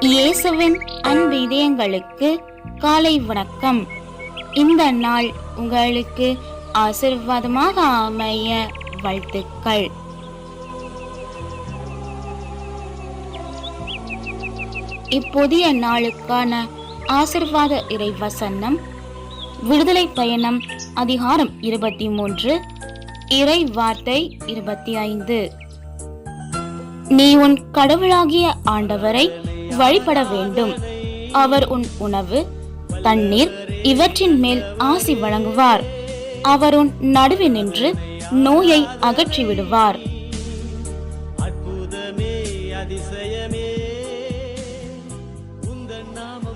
இயேசுவின் அன்பு இதயங்களுக்கு காலை வணக்கம். இந்த நாள் உங்களுக்கு ஆசீர்வாதமாக அமைய வாழ்த்துக்கள். இப்புதிய நாளுக்கான ஆசிர்வாத இறைவசனம் விடுதலை பயணம் அதிகாரம் இருபத்தி மூன்று இறை வார்த்தை இருபத்தி ஐந்து. நீ உன் கடவுளாகிய ஆண்டவரை வழிபட வேண்டும். அவர் உன் உணவு தண்ணீர் இவற்றின் மேல் ஆசி வழங்குவார். அவர் உன் நடுவே நின்று நோயை அகற்றிவிடுவார். அதிசயமே. நாம